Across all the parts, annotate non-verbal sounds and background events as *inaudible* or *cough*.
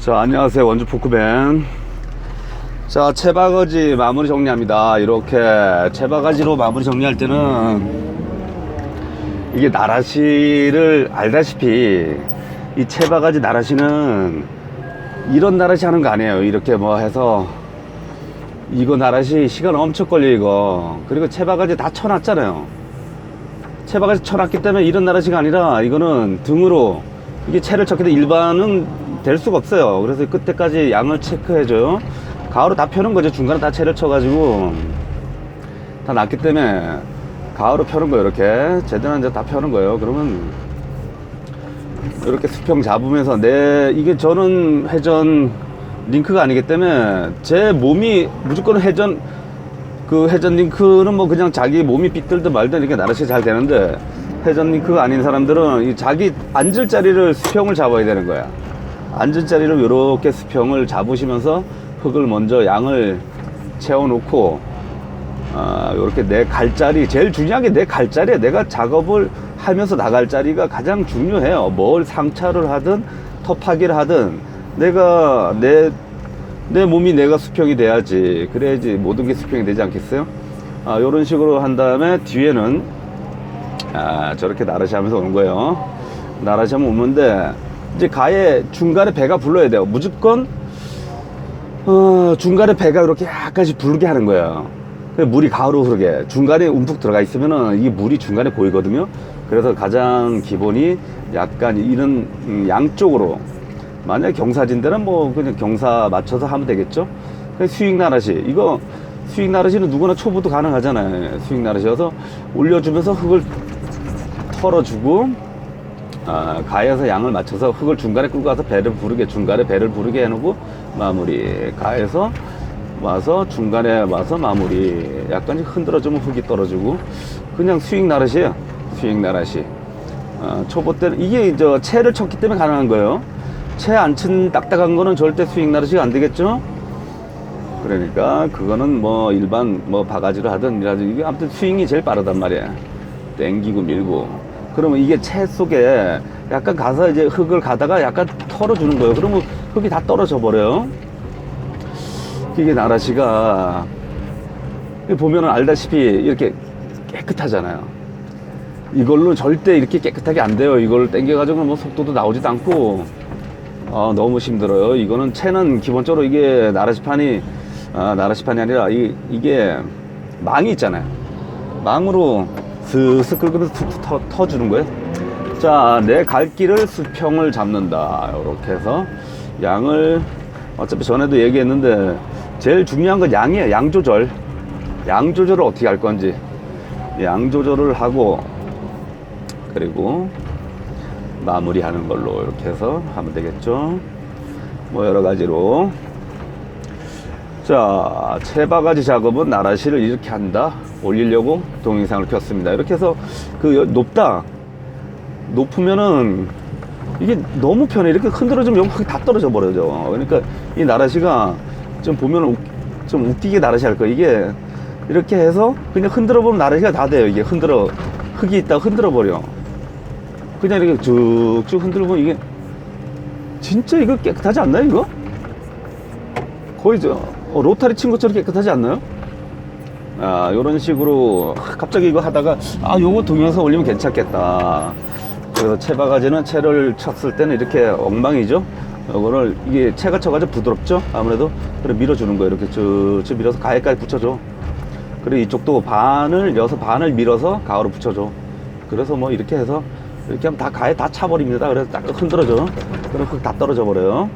자, 안녕하세요. 원주 포크맨. 자, 채바가지 마무리 정리합니다. 이렇게 채바가지로 마무리 정리할 때는 이게 나라시를 알다시피 이 채바가지 나라시는 이런 나라시 하는 거 아니에요. 이렇게 뭐 해서 이거 나라시 시간 엄청 걸려 이거. 그리고 채바가지 다 쳐놨잖아요. 채바가지 쳐놨기 때문에 이런 나라시가 아니라 이거는 등으로 이게 채를 쳤기 때문에 일반은 될 수가 없어요. 그래서 끝에까지 양을 체크해줘요. 가을로 다 펴는 거죠. 중간에 다 채를 쳐가지고 다 났기 때문에 가을로 펴는 거예요. 이렇게 제대로 이제 다 펴는 거예요. 그러면 이렇게 수평 잡으면서 내 이게 저는 회전 링크가 아니기 때문에 제 몸이 무조건 회전 그 회전 링크는 뭐 그냥 자기 몸이 삐뚤든 말든 이렇게 나르시 잘 되는데 회전 링크가 아닌 사람들은 이 자기 앉을 자리를 수평을 잡아야 되는 거야. 앉을 자리를 이렇게 수평을 잡으시면서 흙을 먼저 양을 채워놓고 아, 이렇게 내 갈 자리 제일 중요한 게 내 갈 자리에 내가 작업을 하면서 나갈 자리가 가장 중요해요. 뭘 상차를 하든 터파기를 하든 내가 내 내 몸이 내가 수평이 돼야지 그래야지 모든 게 수평이 되지 않겠어요? 아, 이런 식으로 한 다음에 뒤에는 아, 저렇게 나라시 하면서 오는 거예요. 나라시 하면 오는데 이제 가에 중간에 배가 불러야 돼요. 무조건 어, 중간에 배가 이렇게 약간씩 부르게 하는 거예요. 그 물이 가으로 흐르게 중간에 움푹 들어가 있으면은 이 물이 중간에 보이거든요. 그래서 가장 기본이 약간 이런 음, 양쪽으로 만약에 경사진대는 뭐 그냥 경사 맞춰서 하면 되겠죠. 그 수익 나라시 이거 수익 나라시는 누구나 초보도 가능하잖아요. 수익 나라시여서 올려주면서 흙을 털어주고 아, 가에서 양을 맞춰서 흙을 중간에 끌고 가서 배를 부르게 중간에 배를 부르게 해놓고 마무리. 가에서 와서 중간에 와서 마무리. 약간씩 흔들어주면 흙이 떨어지고. 그냥 스윙 나르시에요. 스윙 나르시. 어, 초보 때는 이게 저 채를 쳤기 때문에 가능한 거예요. 채 안 친 딱딱한 거는 절대 스윙 나르시가 안 되겠죠? 그러니까 그거는 뭐 일반 뭐 바가지로 하든 이라든 이게 아무튼 스윙이 제일 빠르단 말이야. 땡기고 밀고 그러면 이게 채 속에 약간 가서 이제 흙을 가다가 약간 털어주는 거예요. 그러면 흙이 다 떨어져 버려요. 이게 나라시가 보면은 알다시피 이렇게 깨끗하잖아요. 이걸로 절대 이렇게 깨끗하게 안 돼요. 이걸 땡겨가지고 뭐 속도도 나오지도 않고. 아, 너무 힘들어요. 이거는 채는 기본적으로 이게 나라시판이 아, 나라시판이 아니라 이, 이게 망이 있잖아요. 망으로 스슥 긁으면서 툭툭 터, 터주는 거예요? 자 내 갈 길을 수평을 잡는다. 이렇게 해서 양을 어차피 전에도 얘기했는데 제일 중요한 건 양이에요. 양 조절. 양 조절을 어떻게 할 건지. 양 조절을 하고 그리고 마무리하는 걸로 이렇게 해서 하면 되겠죠? 뭐 여러 가지로 자 채바가지 작업은 나라시를 이렇게 한다. 올리려고 동영상을 켰습니다. 이렇게 해서 그 여- 높다. 높으면은 이게 너무 편해. 이렇게 흔들어주면 여기 다 떨어져 버려져. 그러니까 이 나라시가 좀 보면 웃, 좀 웃기게 나라시 할 거야 이게 이렇게 해서 그냥 흔들어 보면 나라시가 다 돼요. 이게 흔들어 흙이 있다 흔들어 버려. 그냥 이렇게 쭉쭉 흔들어 보면 이게 진짜 이거 깨끗하지 않나요 이거? 거의 저 어, 로타리 친 것처럼 깨끗하지 않나요? 아, 요런 식으로 갑자기 이거 하다가 아, 요거 동영상 올리면 괜찮겠다. 그래서 채 바가지는 채를 쳤을 때는 이렇게 엉망이죠. 요거를 이게 채가 쳐가지고 부드럽죠. 아무래도 그래 밀어주는 거예요. 이렇게 쭉쭉 밀어서 가해까지 붙여줘. 그리고 이쪽도 반을 여서 반을 밀어서 가으로 붙여줘. 그래서 뭐 이렇게 해서 이렇게 하면 다 가해 다 차버립니다. 그래서 딱 흔들어줘. 그럼 흙다 떨어져 버려요.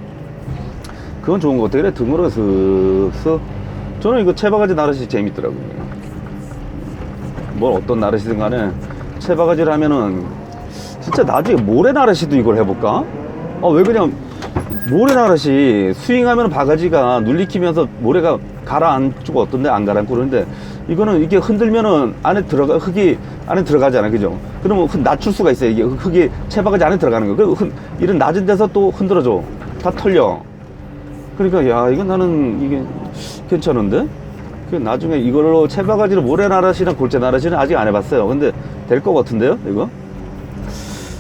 그건 좋은 것 같아요. 그래, 등으로 슥슥. 저는 이거 채바가지 나르시 재밌더라고요. 뭘 어떤 나르시든 간에 채바가지를 하면은 진짜 나중에 모래 나르시도 이걸 해볼까? 아, 왜 그냥 모래 나르시 스윙하면 바가지가 눌리키면서 모래가 가라앉고 어떤데 안 가라앉고 그러는데 이거는 이게 흔들면은 안에 들어가 흙이 안에 들어가잖아 그죠 그러면 흙 낮출 수가 있어요 이게 흙이 채바가지 안에 들어가는 거 그리고 흔- 이런 낮은 데서 또 흔들어줘 다 털려 그러니까 야 이건 나는 이게 괜찮은데 그 나중에 이걸로 채바가지로 모래 나라시랑 골재 나라시는 아직 안 해봤어요 근데 될 것 같은데요 이거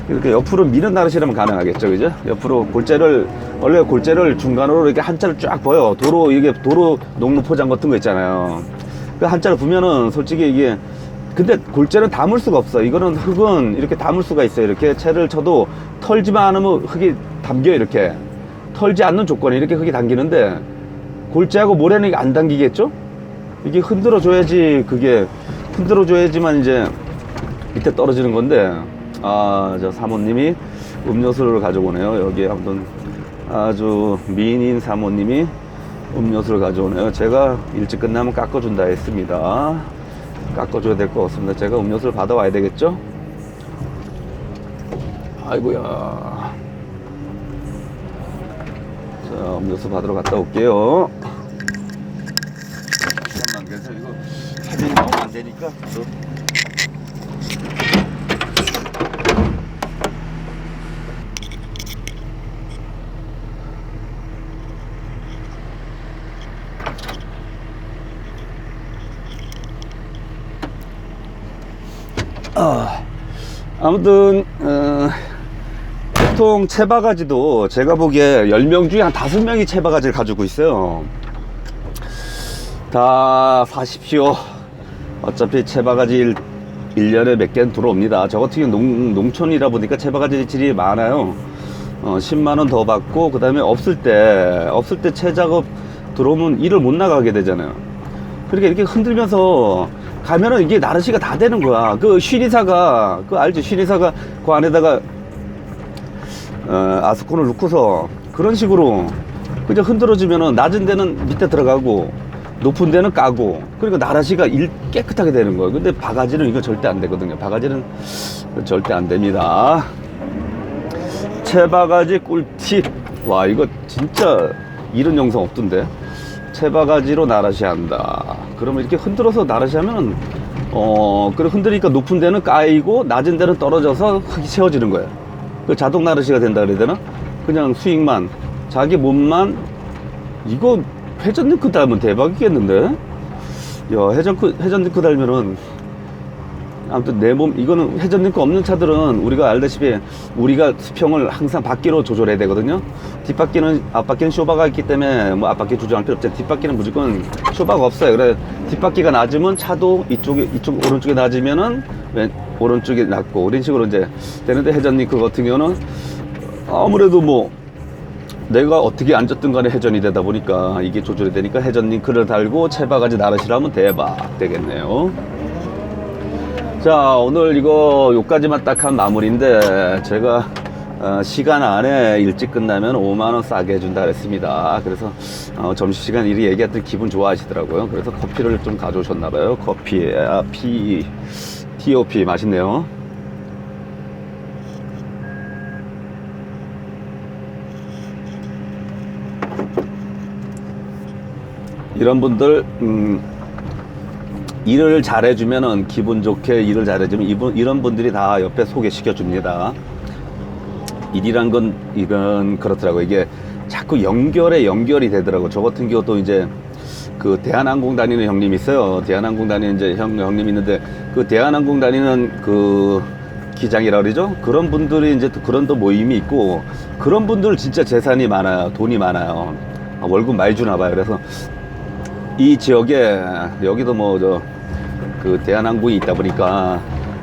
이렇게 옆으로 미는 나르시라면 가능하겠죠 그죠 옆으로 골재를 원래 골재를 중간으로 이렇게 한자를 쫙 보여. 도로, 이게 도로 농로 포장 같은 거 있잖아요. 그 한자를 보면은 솔직히 이게 근데 골재는 담을 수가 없어. 이거는 흙은 이렇게 담을 수가 있어요. 이렇게 채를 쳐도 털지만 않으면 흙이 담겨요. 이렇게. 털지 않는 조건이 이렇게 흙이 담기는데 골재하고 모래는 이게 안 당기겠죠? 이게 흔들어 줘야지 그게 흔들어 줘야지만 이제 밑에 떨어지는 건데. 아 저 사모님이 음료수를 가져오네요. 여기 아무튼 아주 미인인 사모님이 음료수를 가져오네요. 제가 일찍 끝나면 깎아준다 했습니다. 깎아줘야 될 것 같습니다. 제가 음료수를 받아와야 되겠죠? 아이고야 자 음료수 받으러 갔다 올게요. 잠깐만 그래서 이거 화면이 나오면 안 되니까 또. 아, 아무튼 어, 보통 채바가지도 제가 보기에 10명 중에 한 5명이 채바가지를 가지고 있어요. 다 사십시오. 어차피 채바가지 일, 1년에 몇 개는 들어옵니다. 저 같은 경우 농, 농촌이라 보니까 채바가지 질이 많아요. 어, 10만원 더 받고 그 다음에 없을 때 없을 때 채작업 들어오면 일을 못 나가게 되잖아요. 그렇게 이렇게 흔들면서 가면은 이게 나르시가 다 되는 거야. 그 쉬리사가, 그 알지? 쉬리사가 그 안에다가, 어, 아스콘을 넣고서 그런 식으로 그냥 흔들어주면은 낮은 데는 밑에 들어가고 높은 데는 까고 그러니까 나라시가 일 깨끗하게 되는 거예요. 근데 바가지는 이거 절대 안 되거든요. 바가지는 절대 안 됩니다. 채바가지 꿀팁. 와, 이거 진짜 이런 영상 없던데. 채바가지로 나라시 한다. 그러면 이렇게 흔들어서 나라시 하면은, 어, 그래 흔들리니까 높은 데는 까이고 낮은 데는 떨어져서 흙이 채워지는 거야. 그 자동 나라시가 된다 그래야 되나? 그냥 수익만, 자기 몸만, 이거 회전 링크 달면 대박이겠는데? 야, 회전, 크- 회전 링크 달면은, 아무튼 내 몸 이거는 회전 링크 없는 차들은 우리가 알다시피 우리가 수평을 항상 바퀴로 조절해야 되거든요 뒷바퀴는 앞바퀴는 쇼바가 있기 때문에 뭐 앞바퀴 조절할 필요 없죠 뒷바퀴는 무조건 쇼바가 없어요 그래 뒷바퀴가 낮으면 차도 이쪽에 이쪽 오른쪽에 낮으면은 왼 오른쪽에 낮고 이런 식으로 이제 되는데 회전 링크 같은 경우는 아무래도 뭐 내가 어떻게 앉았든 간에 회전이 되다 보니까 이게 조절이 되니까 회전 링크를 달고 채바가지 나르시라면 대박 되겠네요. 자 오늘 이거 요까지만 딱 한 마무리인데 제가 어, 시간 안에 일찍 끝나면 5만원 싸게 해준다 그랬습니다. 그래서 어, 점심시간 일이 얘기했더니 기분 좋아하시더라고요. 그래서 커피를 좀 가져오셨나봐요. 커피 아, P TOP 맛있네요 이런 분들 음, 일을 잘해주면은 기분 좋게 일을 잘해주면 이분 이런 분들이 다 옆에 소개시켜 줍니다. 일이란 건 이건 그렇더라고 이게 자꾸 연결에 연결이 되더라고. 저 같은 경우도 이제 그 대한항공 다니는 형님 있어요. 대한항공 다니는 이제 형 형님 있는데 그 대한항공 다니는 그 기장이라 그러죠. 그런 분들이 이제 또 그런 또 모임이 있고 그런 분들 진짜 재산이 많아요. 돈이 많아요. 아, 월급 많이 주나 봐요. 그래서 이 지역에 여기도 뭐 저 그 대한항공이 있다 보니까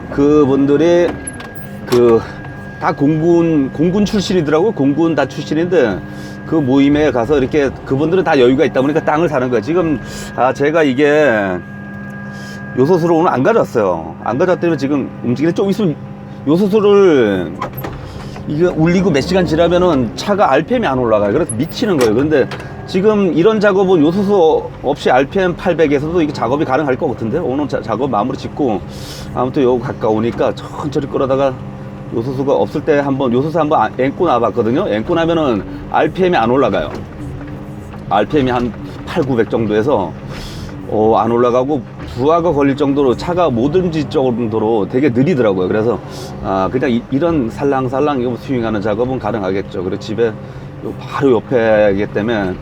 그분들이 그 다 공군 공군 출신이더라고 공군 다 출신인데 그 모임에 가서 이렇게 그분들은 다 여유가 있다 보니까 땅을 사는 거야 지금 아 제가 이게 요소수를 오늘 안 가져왔어요 안 가져왔더니 지금 움직이는 좀 있으면 요소수를 이게 울리고 몇 시간 지나면은 차가 RPM이 안 올라가요. 그래서 미치는 거예요. 그런데 지금 이런 작업은 요소수 없이 RPM 800에서도 이게 작업이 가능할 것 같은데 오늘 자- 작업 마무리 짓고 아무튼 요 가까우니까 천천히 끌어다가 요소수가 없을 때 한번 요소수 한번 아- 앵고 나봤거든요. 앵고 나면은 RPM이 안 올라가요. RPM이 한 8, 900 정도에서 어, 안 올라가고 부하가 걸릴 정도로 차가 못 움직일 정도로 되게 느리더라고요. 그래서 아, 그냥 이, 런 살랑살랑 스윙하는 작업은 가능하겠죠. 그리고 집에 요 바로 옆에이기 때문에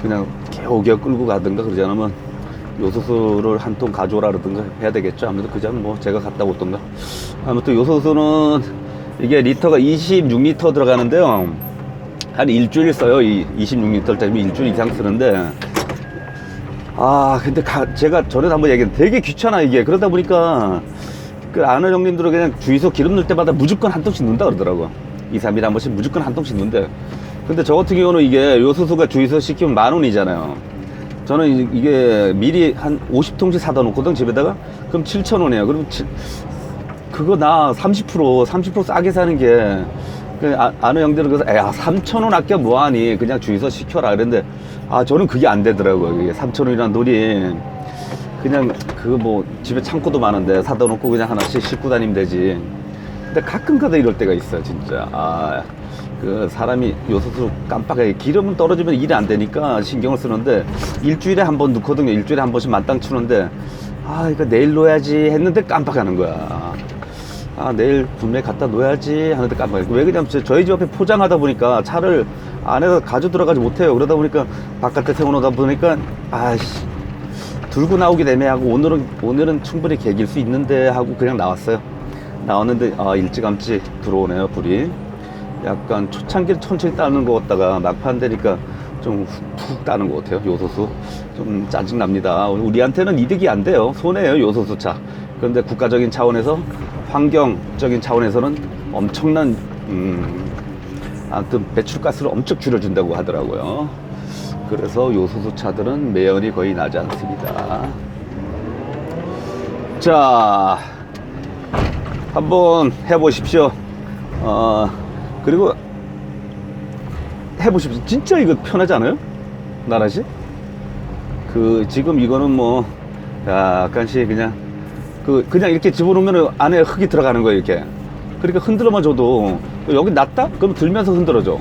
그냥 겨우겨우 끌고 가든가 그러지 않으면 요소수를 한 통 가져오라 그러든가 해야 되겠죠. 아무래도 그냥 뭐 제가 갔다 오던가. 아무튼 요소수는 이게 리터가 26리터 들어가는데요. 한 일주일 써요. 이 26리터짜리 일주일 이상 쓰는데. 아 근데 가- 제가 전에 한번 얘기했는데 되게 귀찮아 이게. 그러다 보니까 그 아는 형님들은 그냥 주유소 기름 넣을 때마다 무조건 한 통씩 넣는다 그러더라고. 2, 3일에 한 번씩 무조건 한 통씩 넣는데. 근데 저 같은 경우는 이게 요소수가 주유소 시키면 만 원이잖아요. 저는 이- 이게 미리 한 50통씩 사다 놓거든 집에다가? 그럼 7천 원이에요. 그럼 칠- 그거 나 30% 30% 싸게 사는 게 그 아, 아는 형들은 그래서 야 3천 원 아껴 뭐하니? 그냥 주유소 시켜라. 그랬는데 아 저는 그게 안 되더라고요 이게. 3천 원이라는 돈이 그냥 그 뭐 집에 창고도 많은데 사다 놓고 그냥 하나씩 싣고 다니면 되지. 근데 가끔 가다 이럴 때가 있어요 진짜. 아 그 사람이 요소수 깜빡하게 기름은 떨어지면 일이 안 되니까 신경을 쓰는데 일주일에 한 번 넣거든요. 일주일에 한 번씩 만땅 치는데 아 이거 내일 넣어야지. 했는데 깜빡하는 거야 아 내일 분명히 갖다 놓아야지 하는데 깜빡해 왜 그러냐면 저- 저희 집 앞에 포장하다 보니까 차를 안에서 가져 들어가지 못해요. 그러다 보니까 바깥에 세워놓다 보니까 아씨 들고 나오기 애매하고 오늘은 오늘은 충분히 개길 수 있는데 하고 그냥 나왔어요. 나왔는데 아 일찌감치 들어오네요 불이. 약간 초창기를 천천히 따는 것 같다가 막판 되니까 좀 푹 따는 것 같아요 요소수. 좀 짜증 납니다. 우리한테는 이득이 안 돼요. 손해예요 요소수 차. 그런데 국가적인 차원에서 환경적인 차원에서는 엄청난 음, 아무튼 배출가스를 엄청 줄여준다고 하더라고요 그래서 요소수 차들은 매연이 거의 나지 않습니다 자 한번 해보십시오 어, 그리고 해보십시오. 진짜 이거 편하지 않아요? 나라시? 그, 지금 이거는 뭐, 약간씩 그냥, 그, 그냥 이렇게 집어넣으면 안에 흙이 들어가는 거예요, 이렇게. 그러니까 흔들어만 줘도, 여기 낮다? 그럼 들면서 흔들어줘.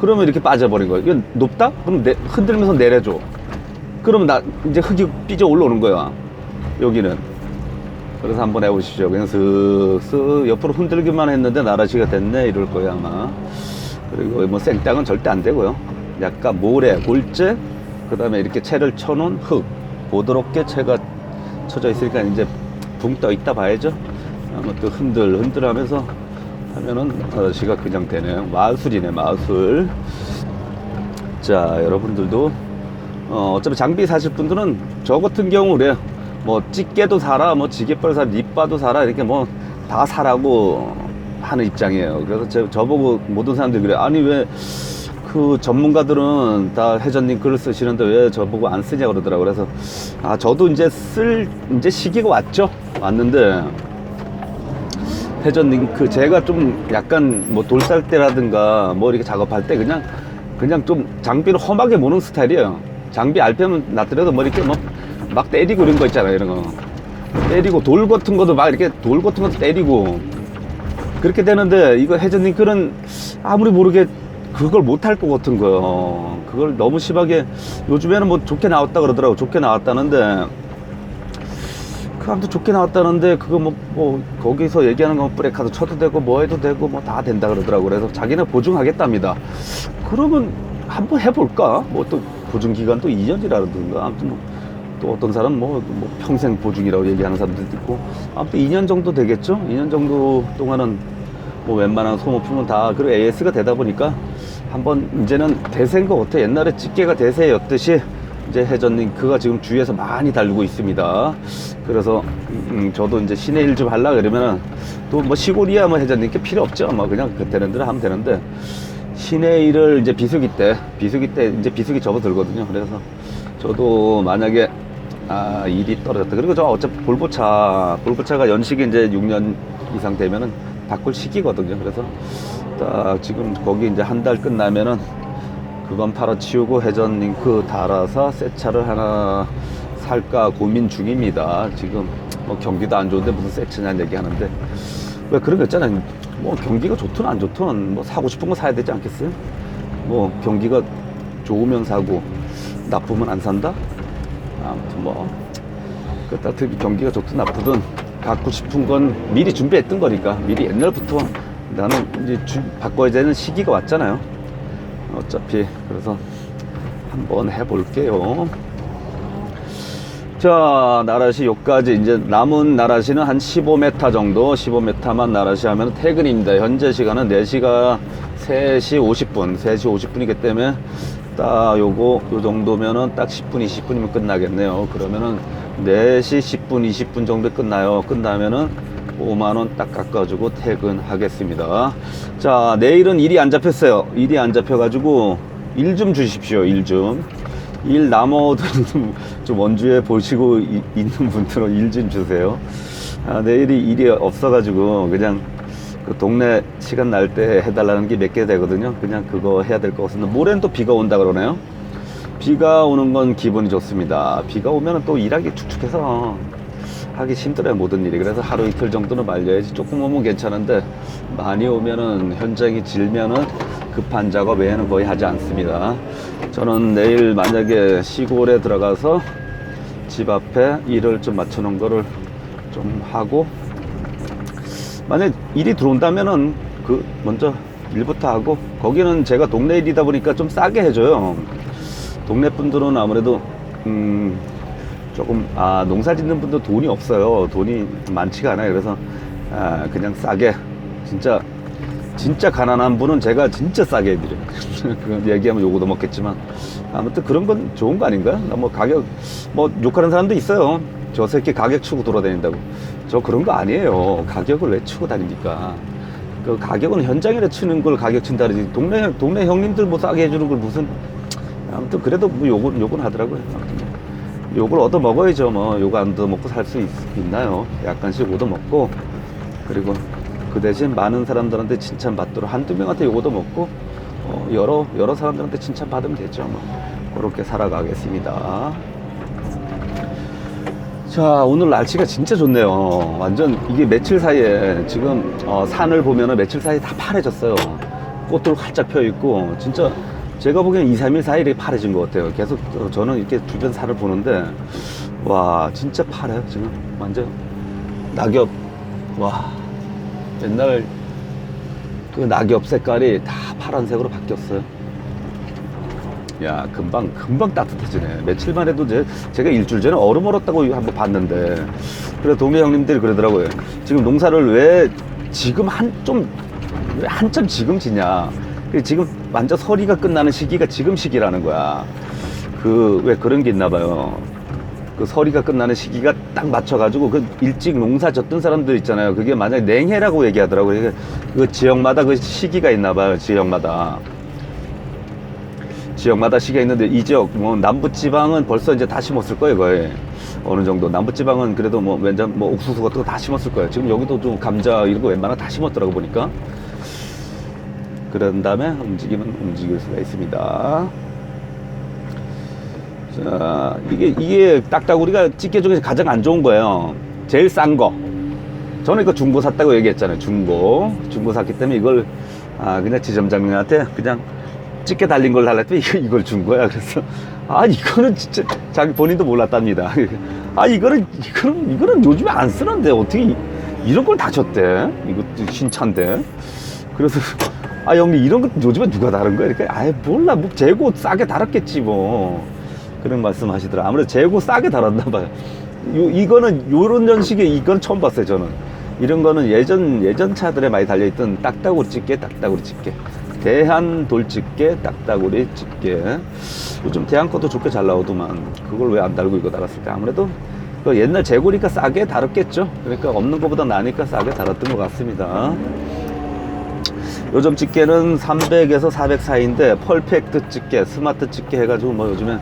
그러면 이렇게 빠져버린 거예요. 이건 높다? 그럼 내, 흔들면서 내려줘. 그러면 나, 이제 흙이 삐져 올라오는 거야. 여기는. 그래서 한번 해보시죠. 그냥 슥슥 옆으로 흔들기만 했는데 나라시가 됐네 이럴 거예요 아마. 그리고 뭐 생땅은 절대 안 되고요. 약간 모래, 골재, 그 다음에 이렇게 채를 쳐놓은 흙, 보드럽게 채가 쳐져 있으니까 이제 붕 떠 있다 봐야죠. 아마 또 흔들 흔들 하면서 하면은 나라시가 그냥 되네요. 마술이네 마술. 자 여러분들도 어, 어차피 장비 사실 분들은 저 같은 경우 그래요. 뭐 집게도 사라, 뭐 지게벌 사라, 립바도 사라 이렇게 뭐 다 사라고 하는 입장이에요. 그래서 저, 저보고 모든 사람들이 그래. 아니 왜 그 전문가들은 다 회전님 글을 쓰시는데 왜 저보고 안 쓰냐 그러더라고. 그래서 아 저도 이제 쓸 이제 시기가 왔죠. 왔는데 회전 링크 제가 좀 약간 뭐 돌살 때라든가 뭐 이렇게 작업할 때 그냥 그냥 좀 장비를 험하게 모는 스타일이에요. 장비 알페면 놔더라도 뭐 이렇게 뭐 막 때리고 이런 거 있잖아요. 이런 거 때리고 돌 같은 것도 막 이렇게 돌 같은 것도 때리고 그렇게 되는데 이거 회전 링크는 아무리 모르게 그걸 못할 것 같은 거예요. 그걸 너무 심하게 요즘에는 뭐 좋게 나왔다 그러더라고. 좋게 나왔다는데. 그 아무튼 좋게 나왔다는데 그거 뭐, 뭐 거기서 얘기하는 건 브레이크도 쳐도 되고 뭐 해도 되고 뭐 다 된다 그러더라고. 그래서 자기는 보증하겠답니다. 그러면 한번 해볼까? 뭐 또 보증 기간도 2년이라든가 아무튼 뭐 또 어떤 사람 뭐, 뭐 평생 보증이라고 얘기하는 사람들도 있고 아무튼 2년 정도 되겠죠? 2년 정도 동안은 뭐 웬만한 소모품은 다 그리고 AS가 되다 보니까 한번 이제는 대세인 것 같아 옛날에 집게가 대세였듯이 이제 회전 링크가 지금 주위에서 많이 달리고 있습니다. 그래서 음, 저도 이제 시내 일 좀 하려 그러면은 또 뭐 시골이야 뭐 링크 필요 없죠. 뭐 그냥 그 되는 대로 하면 되는데 시내 일을 이제 비수기 때 비수기 때 이제 비수기 접어들거든요. 그래서 저도 만약에 아 일이 떨어졌다. 그리고 저 어차피 볼보차 볼보차가 연식이 이제 6년 이상 되면은 바꿀 시기거든요. 그래서 딱 지금 거기 이제 한 달 끝나면은 그건 팔아치우고 회전 링크 달아서 새 차를 하나 살까 고민 중입니다. 지금 뭐 경기도 안 좋은데 무슨 새 차냐는 얘기 하는데 왜 그런 거 있잖아요. 뭐 경기가 좋든 안 좋든 뭐 사고 싶은 거 사야 되지 않겠어요? 뭐 경기가 좋으면 사고 나쁘면 안 산다? 아무튼 뭐 특히 경기가 좋든 나쁘든 갖고 싶은 건 미리 준비했던 거니까 미리 옛날부터 나는 이제 주- 바꿔야 되는 시기가 왔잖아요. 어차피 그래서 한번 해볼게요. 자, 나라시 여기까지 이제 남은 나라시는 한 15m 정도, 15m만 나라시 하면 퇴근입니다. 현재 시간은 4시가 3시 50분, 3시 50분이기 때문에 딱 요거 요 정도면은 딱 10분, 20분이면 끝나겠네요. 그러면은 4시 10분, 20분 정도 끝나요. 끝나면은 5만 원 딱 깎아주고 퇴근하겠습니다. 자, 내일은 일이 안 잡혔어요. 일이 안 잡혀가지고 일 좀 주십시오. 일 좀. 일 남어도는 *laughs* 좀 원주에 보시고 이- 있는 분들은 일 좀 주세요. 아, 내일이 일이 없어가지고 그냥 그 동네 시간 날 때 해달라는 게 몇 개 되거든요. 그냥 그거 해야 될 것 같습니다. 모레는 또 비가 온다 그러네요. 비가 오는 건 기분이 좋습니다. 비가 오면 또 일하기 축축해서 하기 힘들어요 모든 일이. 그래서 하루 이틀 정도는 말려야지. 조금 오면 괜찮은데 많이 오면은 현장이 질면은 급한 작업 외에는 거의 하지 않습니다. 저는 내일 만약에 시골에 들어가서 집 앞에 일을 좀 맞춰 놓은 거를 좀 하고 만약 일이 들어온다면은 그 먼저 일부터 하고 거기는 제가 동네 일이다 보니까 좀 싸게 해줘요. 동네 분들은 아무래도 음 조금 아 농사 짓는 분들 돈이 없어요. 돈이 많지가 않아요. 그래서 아 그냥 싸게 진짜 진짜 가난한 분은 제가 진짜 싸게 해드려요. *laughs* 그 얘기하면 요거도 먹겠지만 아무튼 그런 건 좋은 거 아닌가요? 나뭐 가격 뭐 욕하는 사람도 있어요. 저 새끼 가격 추고 돌아다닌다고. 저 그런 거 아니에요. 가격을 왜 추고 다닙니까? 그 가격은 현장에 치는 걸 가격 친다 그러지. 동네 동네 형님들 뭐 싸게 해주는 걸 무슨 아무튼 그래도 뭐 욕은 욕은 하더라고요. 아무튼 뭐 욕을 얻어 먹어야죠. 뭐 욕 안 얻어 먹고 살 수 있나요? 약간씩 얻어 먹고 그리고 그 대신 많은 사람들한테 칭찬 받도록 한두 명한테 욕 얻어 먹고 어, 여러 여러 사람들한테 칭찬 받으면 되죠. 뭐 그렇게 살아가겠습니다. 자 오늘 날씨가 진짜 좋네요 완전 이게 며칠 사이에 지금 어, 산을 보면은 며칠 사이에 다 파래졌어요 꽃들 활짝 펴 있고 진짜 제가 보기엔 2, 3일 사이에 파래진 것 같아요. 계속 어, 저는 이렇게 주변 산을 보는데 와 진짜 파래요 지금. 완전 낙엽 와. 옛날 그 낙엽 색깔이 다 파란색으로 바뀌었어요. 야 금방 금방 따뜻해지네. 며칠 만에도 제, 제가 일주일 전에 얼음 얼었다고 한번 봤는데 그래 동네 형님들이 그러더라고요. 지금 농사를 왜 지금 한좀왜 한참 지금 지냐? 그 지금 완전 서리가 끝나는 시기가 지금 시기라는 거야. 그 왜 그런 게 있나 봐요. 그 서리가 끝나는 시기가 딱 맞춰가지고 그 일찍 농사 졌던 사람들 있잖아요. 그게 만약 냉해라고 얘기하더라고요. 그 지역마다 그 시기가 있나 봐요 지역마다. 지역마다 시기가 있는데 이 지역 뭐 남부 지방은 벌써 이제 다 심었을 거예요 거의. 어느 정도. 남부 지방은 그래도 뭐 왠장 뭐 옥수수 같은 거 다 심었을 거예요. 지금 여기도 좀 감자 이런 거 웬만하면 다 심었더라고 보니까 그런 다음에 움직이면 움직일 수가 있습니다 자 이게 이게 딱따구리가 집게 중에서 가장 안 좋은 거예요 제일 싼 거 저는 이거 중고 샀다고 얘기했잖아요 중고 중고 샀기 때문에 이걸 아 그냥 지점장님한테 그냥 집게 달린 걸 달랬더니 이거- 이걸 준 거야. 그래서 아 이거는 진짜 자기 본인도 몰랐답니다. 아 이거는 이거는 이거는 요즘에 안 쓰는데 어떻게 이- 이런 걸 다 줬대? 이것도 신차인데. 그래서 아 형님 이런 거 요즘에 누가 다른 거야? 이렇게 아예 몰라 뭐 재고 싸게 달았겠지 뭐 그런 말씀 하시더라. 아무래도 재고 싸게 달았나 봐요. 요, 이거는 요런 연식의 이건 처음 봤어요 저는. 이런 거는 예전 예전 차들에 많이 달려있던 딱따구리 집게 딱따구리 집게 대한 돌집게 딱따구리 집게 요즘 대한 것도 좋게 잘 나오더만 그걸 왜 안 달고 이거 달았을까 아무래도 그 옛날 재고니까 싸게 달았겠죠 그러니까 없는 것보다 나니까 싸게 달았던 것 같습니다 요즘 집게는 300에서 400 사이인데 펄펙트 집게 스마트 집게 해가지고 뭐 요즘에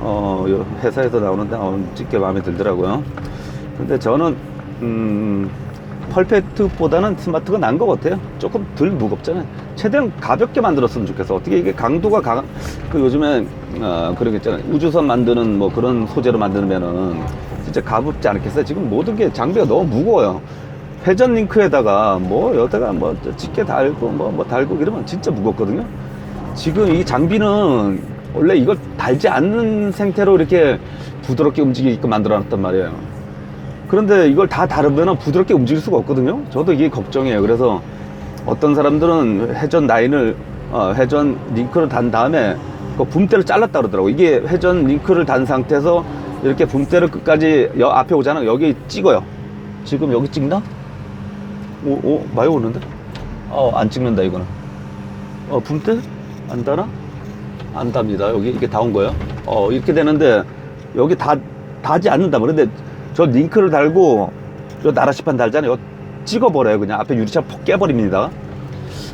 어요 회사에서 나오는데 어, 집게 마음에 들더라고요 근데 저는 음 펄펙트보다는 스마트가 난 것 같아요. 조금 덜 무겁잖아요. 최대한 가볍게 만들었으면 좋겠어. 어떻게 이게 강도가 강, 그 요즘에, 어, 있잖아요. 우주선 만드는 뭐 그런 소재로 만드면은 진짜 가볍지 않겠어요? 지금 모든 게 장비가 너무 무거워요. 회전 링크에다가 뭐 여기다가 뭐 집게 달고 뭐, 뭐 달고 이러면 진짜 무겁거든요. 지금 이 장비는 원래 이걸 달지 않는 생태로 이렇게 부드럽게 움직이게끔 만들어 놨단 말이에요. 그런데 이걸 다 다르면 부드럽게 움직일 수가 없거든요. 저도 이게 걱정이에요. 그래서 어떤 사람들은 회전 라인을 어, 회전 링크를 단 다음에 그 붐대를 잘랐다 그러더라고. 이게 회전 링크를 단 상태에서 이렇게 붐대를 끝까지 여, 앞에 오잖아. 여기 찍어요. 지금 여기 찍나? 오, 오 많이 오는데? 어, 안 찍는다 이거는. 어, 붐대? 안 다나? 안 답니다. 여기 이렇게 다 온 거예요. 어, 이렇게 되는데, 여기 다, 닿지 않는다. 그런데 저 링크를 달고, 저 나라시판 달잖아요. 찍어버려요. 그냥 앞에 유리창 폭 깨버립니다.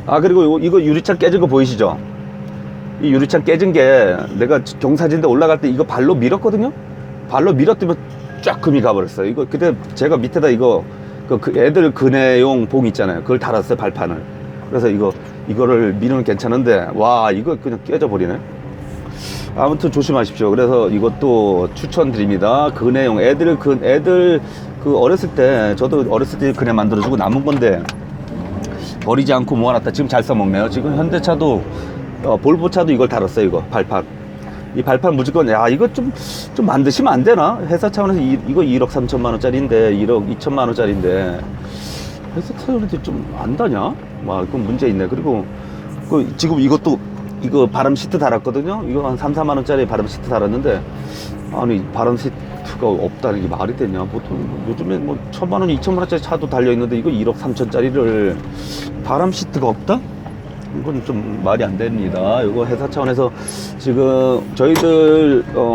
아, 그리고 이거, 이거 유리창 깨진 거 보이시죠? 이 유리창 깨진 게 내가 경사진데 올라갈 때 이거 발로 밀었거든요? 발로 밀었더니 쫙 금이 가버렸어요. 이거 그때 제가 밑에다 이거 그, 그 애들 그네용 봉 있잖아요. 그걸 달았어요 발판을. 그래서 이거 이거를 밀으면 괜찮은데 와 이거 그냥 깨져 버리네. 아무튼 조심하십시오. 그래서 이것도 추천드립니다. 그네용 애들 그 애들 그 어렸을 때 저도 어렸을 때 그네 만들어주고 남은 건데 버리지 않고 모아놨다. 지금 잘 써먹네요. 지금 현대차도 어, 볼보차도 이걸 달았어요. 이거 발판. 이 발판 무조건 야 이거 좀좀 만드시면 안 되나? 회사 차원에서 이, 이거 1억 3천만 원짜리인데 1억 2천만 원짜리인데 회사 차원에서 좀 안 다냐? 와 그건 문제 있네. 그리고 그 지금 이것도 이거 바람 시트 달았거든요. 이거 한 3, 4만 원짜리 바람 시트 달았는데 아니 바람 시트가 없다는 게 말이 되냐? 보통 요즘에 뭐 천만 원, 이천만 원짜리 차도 달려 있는데 이거 1억 3천짜리를 바람 시트가 없다? 이건 좀 말이 안 됩니다. 이거 회사 차원에서 지금 저희들 어,